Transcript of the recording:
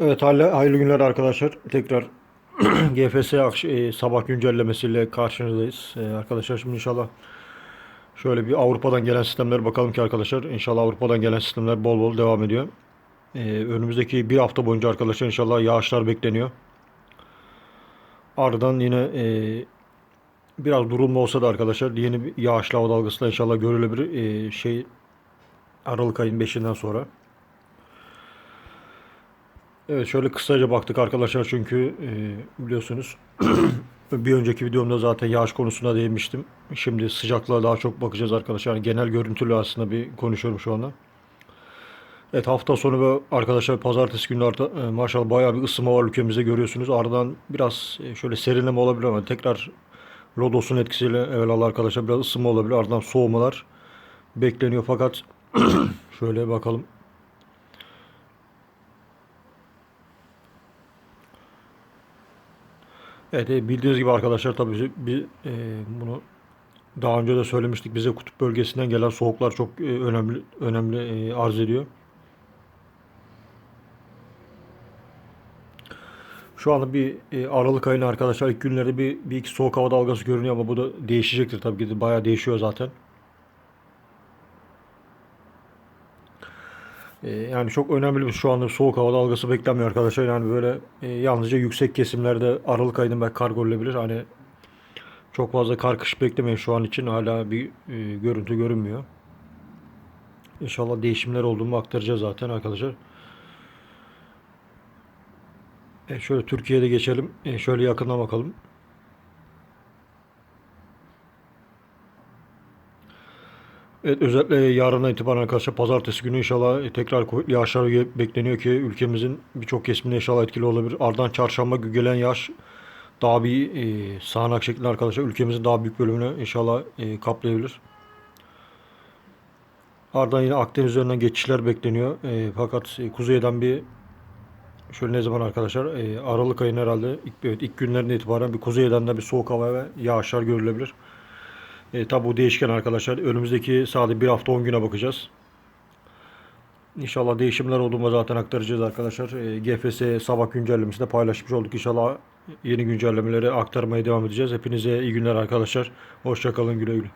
Evet hayırlı, günler arkadaşlar. Tekrar GFS e, sabah güncellemesiyle karşınızdayız. E, arkadaşlar şimdi inşallah şöyle bir Avrupa'dan gelen sistemler bakalım ki arkadaşlar. İnşallah Avrupa'dan gelen sistemler bol bol devam ediyor. E, önümüzdeki bir hafta boyunca arkadaşlar inşallah yağışlar bekleniyor. Ardından yine e, biraz durulma olsa da arkadaşlar yeni bir yağışlı hava dalgası da inşallah görülebilir. E, şey Aralık ayın 5'inden sonra. Evet şöyle kısaca baktık arkadaşlar çünkü e, biliyorsunuz bir önceki videomda zaten yağış konusuna değinmiştim. Şimdi sıcaklığa daha çok bakacağız arkadaşlar. Yani genel görüntülü aslında bir konuşuyorum şu anda. Evet hafta sonu ve arkadaşlar pazartesi günü arta, e, maşallah bayağı bir ısınma var ülkemizde görüyorsunuz. Ardından biraz e, şöyle serinleme olabilir ama tekrar Lodos'un etkisiyle evvelallah arkadaşlar biraz ısınma olabilir. Ardından soğumalar bekleniyor fakat şöyle bakalım. Evet e, bildiğiniz gibi arkadaşlar tabii bir e, bunu daha önce de söylemiştik. Bize kutup bölgesinden gelen soğuklar çok e, önemli önemli e, arz ediyor. Şu anda bir e, Aralık ayının arkadaşlar ilk günlerde bir, bir iki soğuk hava dalgası görünüyor ama bu da değişecektir tabii ki de bayağı değişiyor zaten. Yani çok önemli bir şu anda soğuk hava dalgası beklenmiyor arkadaşlar. Yani böyle e, yalnızca yüksek kesimlerde Aralık ayının belki kar görülebilir. Hani çok fazla kar kış beklemeyin şu an için hala bir e, görüntü görünmüyor. İnşallah değişimler olduğunu aktaracağız zaten arkadaşlar. E, şöyle Türkiye'de geçelim. E, şöyle yakından bakalım. Evet, özellikle yarından itibaren arkadaşlar pazartesi günü inşallah e, tekrar kuvvetli yağışlar bekleniyor ki ülkemizin birçok kesiminde inşallah etkili olabilir. Ardından çarşamba günü gelen yağış daha bir e, sağanak şeklinde arkadaşlar ülkemizin daha büyük bölümünü inşallah e, kaplayabilir. Ardından yine Akdeniz üzerinden geçişler bekleniyor. E, fakat e, kuzeyden bir şöyle ne zaman arkadaşlar e, Aralık ayının herhalde ilk, evet, ilk günlerinde itibaren bir kuzeyden de bir soğuk hava ve yağışlar görülebilir. E, tabi bu değişken arkadaşlar. Önümüzdeki sadece bir hafta 10 güne bakacağız. İnşallah değişimler olduğunda zaten aktaracağız arkadaşlar. E, GFS sabah güncellemesinde paylaşmış olduk. İnşallah yeni güncellemeleri aktarmaya devam edeceğiz. Hepinize iyi günler arkadaşlar. Hoşçakalın güle güle.